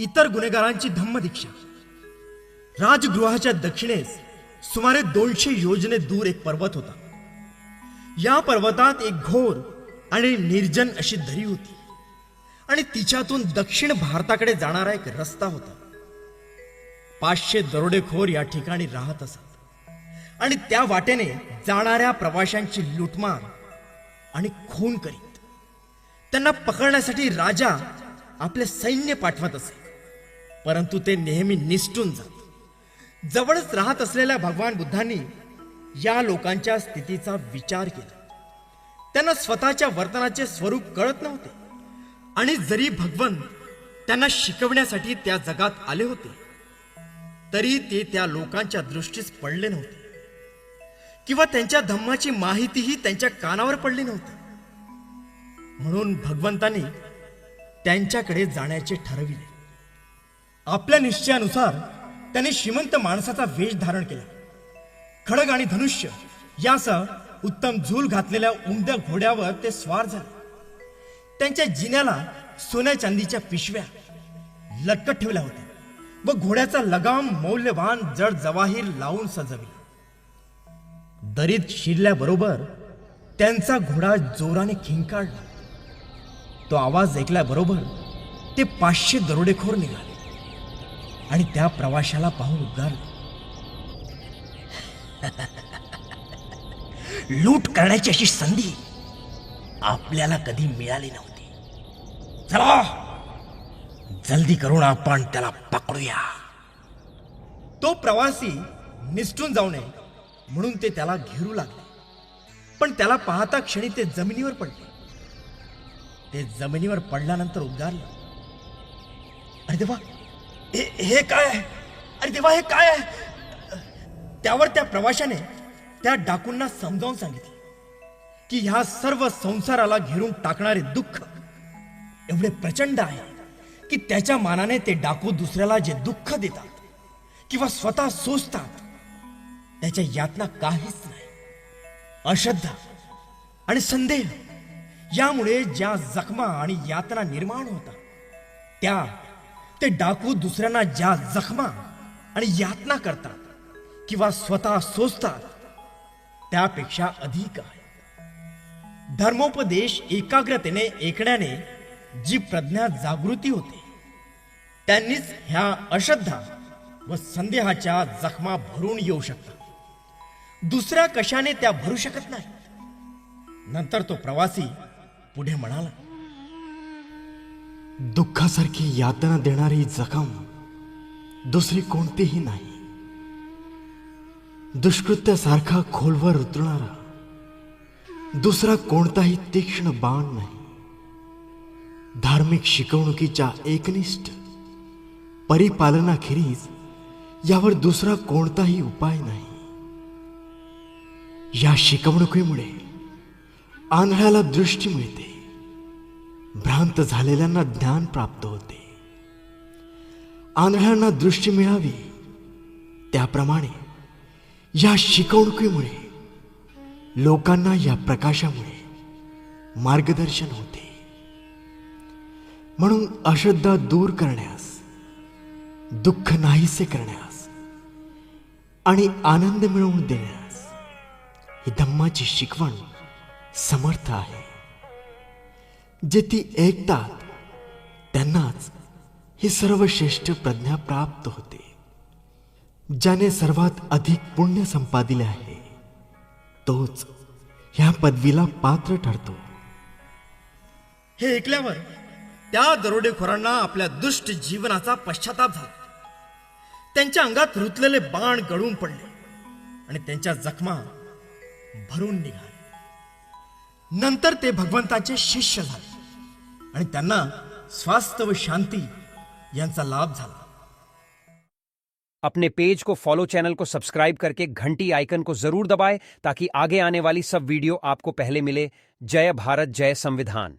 इतर गुन्हेगारांची धम्मदीक्षा. राजगृहाच्या दक्षिणेस सुमारे दोनशे योजने दूर एक पर्वत होता. या पर्वतात एक घोर आणि निर्जन अशी दरी होती. आणि तिच्यातून दक्षिण भारताकडे जाणारा एक रस्ता होता. पाचशे दरोडेखोर या ठिकाणी राहत असत. आणि त्या वाटेने जाणाऱ्या प्रवाशांची लुटमार आणि खून करीत. त्यांना पकडण्यासाठी राजा आपले सैन्य पाठवत असे. परंतु ते नेहमी निष्ठून जात. जवळच राहत असलेल्या भगवान बुद्धांनी या लोकांच्या स्थितीचा विचार केला. त्यांना स्वतःच्या वर्तनाचे स्वरूप कळत नव्हते. आणि जरी भगवंत त्यांना शिकवण्यासाठी त्या जगात आले होते तरी ते त्या लोकांच्या दृष्टीस पडले नव्हते. किंवा त्यांच्या धम्माची माहितीही त्यांच्या कानावर पडली नव्हती. म्हणून भगवंतांनी त्यांच्याकडे जाण्याचे ठरविले. आपल्या निश्चयानुसार त्याने श्रीमंत माणसाचा वेश धारण केला. खडग आणि धनुष्य यासह उत्तम झूल घातलेल्या उमद्या घोड्यावर ते स्वार झाले. त्यांच्या जिन्याला सोन्या चांदीच्या पिशव्या लटकत ठेवल्या होत्या व घोड्याचा लगाम मौल्यवान जड जवाहीर लावून सजविला. दरीत शिरल्याबरोबर त्यांचा घोडा जोराने खिंकाळला. तो आवाज ऐकल्याबरोबर ते पाचशे दरोडेखोर निघाले. आणि त्या प्रवाशाला पाहून उद्गारले लूट करण्याची अशी संधी आपल्याला कधी मिळाली नव्हती. चला जल्दी करून आपण त्याला पकडूया. तो प्रवासी निसटून जाऊ नये म्हणून ते त्याला घेरू लागले. पण त्याला पाहता क्षणी ते जमिनीवर पडले. ते जमिनीवर पडल्यानंतर उद्गारलं अरे देवा हे हे काय आहे? अरे देवा हे काय आहे? त्यावर त्या प्रवाशाने त्या डाकूंना समजावून सांगितले की ह्या सर्व संसाराला घेरून टाकणारे दुःख एवढे प्रचंड आहे की त्याच्या मानाने ते डाकू दुसऱ्याला जे दुःख देतात किंवा स्वतः सोसतात त्याच्या यातना काहीच नाही. अश्रद्धा आणि संदेह. यामुळे ज्या जखमा आणि यातना निर्माण होतात त्या ते डाकू दुसऱ्यांना ज्या जखमा आणि यातना करतात किंवा स्वतः सोसतात त्यापेक्षा अधिक आहे. धर्मोपदेश एकाग्रतेने ऐकण्याने जी प्रज्ञा जागृती होते त्यांनीच ह्या अश्रद्धा व संदेहाच्या जखमा भरून येऊ शकतात. दुसऱ्या कशाने त्या भरू शकत नाही नंतर तो प्रवासी पुढे म्हणाला दुःखासारखी यातना देणारी जखम दुसरी कोणतीही नाही. दुष्कृत्यासारखा खोलवर उतरणारा दुसरा कोणताही तीक्ष्ण बाण नाही. धार्मिक शिकवणुकीच्या एकनिष्ठ परिपालनाखेरीज यावर दुसरा कोणताही उपाय नाही. या शिकवणुकीमुळे आंधळ्याला दृष्टी मिळते. भ्रांत झालेल्यांना ज्ञान प्राप्त होते. आंधळ्यांना दृष्टी मिळावी. त्याप्रमाणे या शिकवणुकीमुळे लोकांना या प्रकाशामुळे मार्गदर्शन होते. म्हणून अश्रद्धा दूर करण्यास दुःख नाहीसे करण्यास आणि आनंद मिळवून देण्यास ही धम्माची शिकवण समर्थ आहे. जे ती ऐकतात त्यांनाच ही सर्वश्रेष्ठ प्रज्ञा प्राप्त होते ज्याने सर्वात अधिक पुण्य संपादिले आहे. तोच ह्या पदवीला पात्र ठरतो. हे ऐकल्यावर त्या दरोडेखोरांना आपल्या दुष्ट जीवनाचा पश्चाताप झाला. त्यांच्या अंगात रुतलेले बाण गळून पडले आणि त्यांच्या जखमा भरून निघाले नंतर ते भगवंताचे शिष्य झाले. आणि त्यांना स्वास्थ्य व शांती यांचा लाभ झाला. अपने पेज को फॉलो चैनल को सब्सक्राइब करके घंटी आइकन को ज़रूर दबाएँ ताकि आगे आने वाली सब वीडियो आपको पहले मिले। जय भारत, जय संविधान।